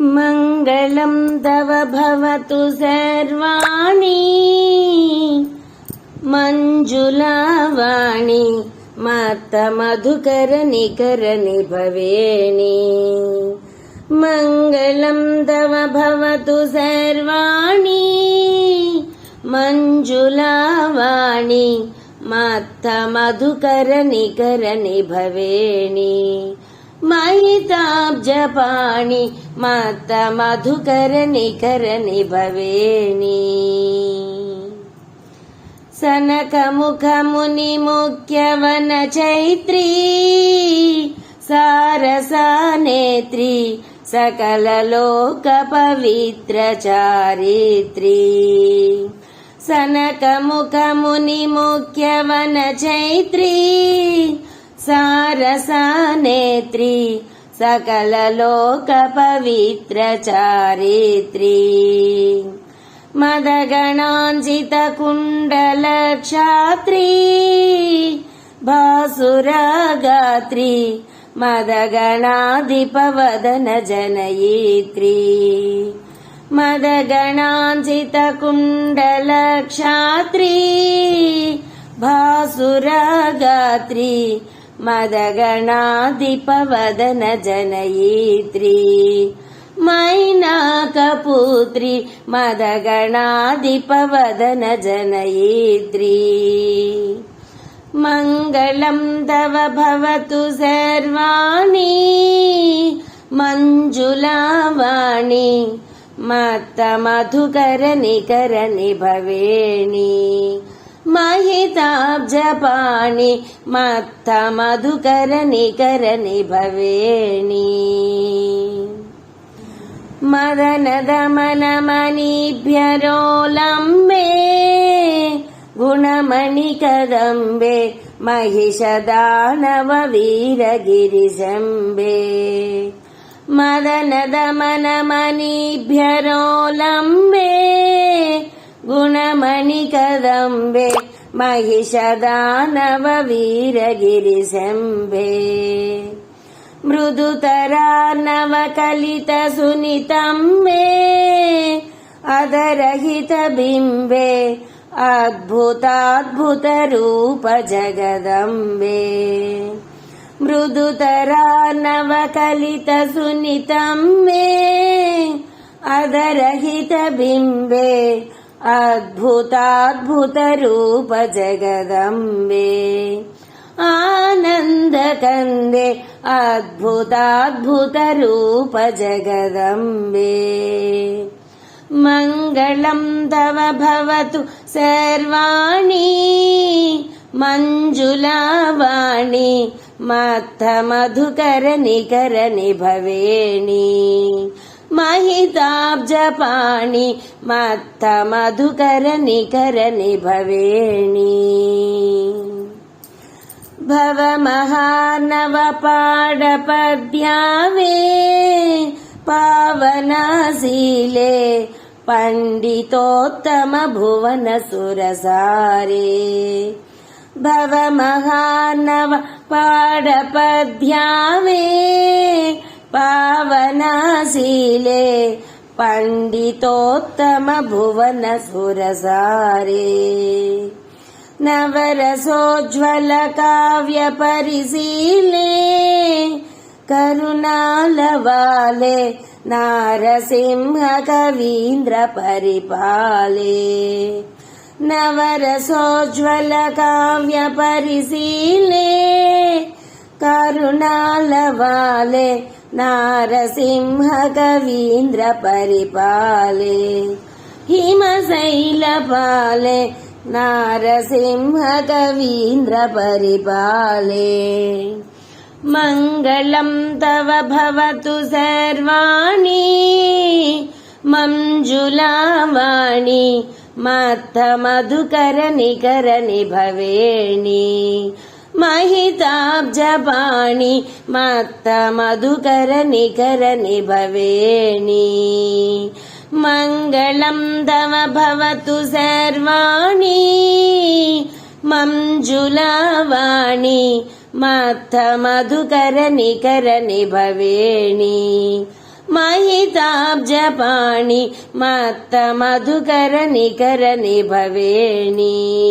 मङ्गलं तव भवतु सर्वाणि। मञ्जुलावाणि मातमधुकरनिकरनिभवेणि मङ्गलं तव भवतु सर्वाणि। मञ्जुलावाणि मातमधुकरनिकरनिभवेणि మహితాబ్జపాణి మత మధుకర నికర నిభవేణి సనకముఖముని ముఖ్యవన చైత్రీ సారసానేత్రి సకలలోక పవిత్ర చారిత్రి. సనకముఖముని ముఖ్యవన చైత్రీ సారసానేత్రి సకలలోక పవిత్ర చారిత్రి మదగణాంజిత కుండలక్షాత్రి భాసురగాత్రి మదగణాధిపవదన జనయిత్రి మదగణాంజిత కుండలక్షాత్రి భాసురగాత్రి मदगणाधिपवदनजनयित्री। मैनाकपुत्री मदगणाधिपवदनजनयित्री। मङ्गलं तव भवतु सर्वाणि। मञ्जुलावाणि मत्तमधुकरनिकरनिभवेणि महिताब्जपाणि मत्तमधुकरनिकरनिभवेणि मदनदमनमणिभ्यरोलम्बे गुणमणिकदम्बे महिषदानववीरगिरिशम्बे मदनदमनमणिभ्यरोलम्बे దంಬೆ ಮಹಿಷದಾನವ ವೀರಗಿರಿಸೆಂಬೆ ಮೃದುತರಾರ್ಣವ ಕಲಿತ ಸುನಿತಂಬೆ ಅದರಹಿತ ಬಿಂಬೆ ಅದ್ಭುತಾದ್ಭುತ ರೂಪ ಜಗದಂಬೆ ಮೃದುತರಾರ್ಣವ ಕಲಿತ ಸುನಿತಂಬೆ ಅದರಹಿತ ಬಿಂಬೆ अद्भुताद्भुतरूप जगदम्बे आनन्दकन्दे अद्भुताद्भुतरूप जगदम्बे मङ्गलं तव भवतु सर्वाणि मञ्जुलावाणि मत्तमधुकरनिकरनिभवेणि महिताब्जपाणि जपाणि मत्तमधुकरणी करनि भवेणि। भव महानवपाडपद्यावे पावनाशीले पण्डितोत्तमभुवनसुरसारे। भव महानव पाडपद्भ्यावे पावनाशीले पण्डितोत्तमभुवनसुरसारे नवरसोज्ज्वलकाव्यपरिशीले करुणालवाले नारसिंहकवीन्द्रपरिपाले नवरसोज्ज्वलकाव्यपरिशीले करुणालवाले నారసింహ కవీంద్ర పరిపాలే హిమశైలపాలే నారసింహ కవీంద్ర పరిపాలే మంగళం తవ భవతు సర్వాణి మంజులావాణి మత్త మధుకర నికర నిభవేణి. महिताब्जपाणि मत्त मधुकर निकर निभवेणी। मङ्गलं दव भवतु सर्वाणि। मञ्जुलावाणि मत्त मधुकर निकर निभवेणि। महिताब्जपाणि मत्त मधुकर निकरनि भवेणी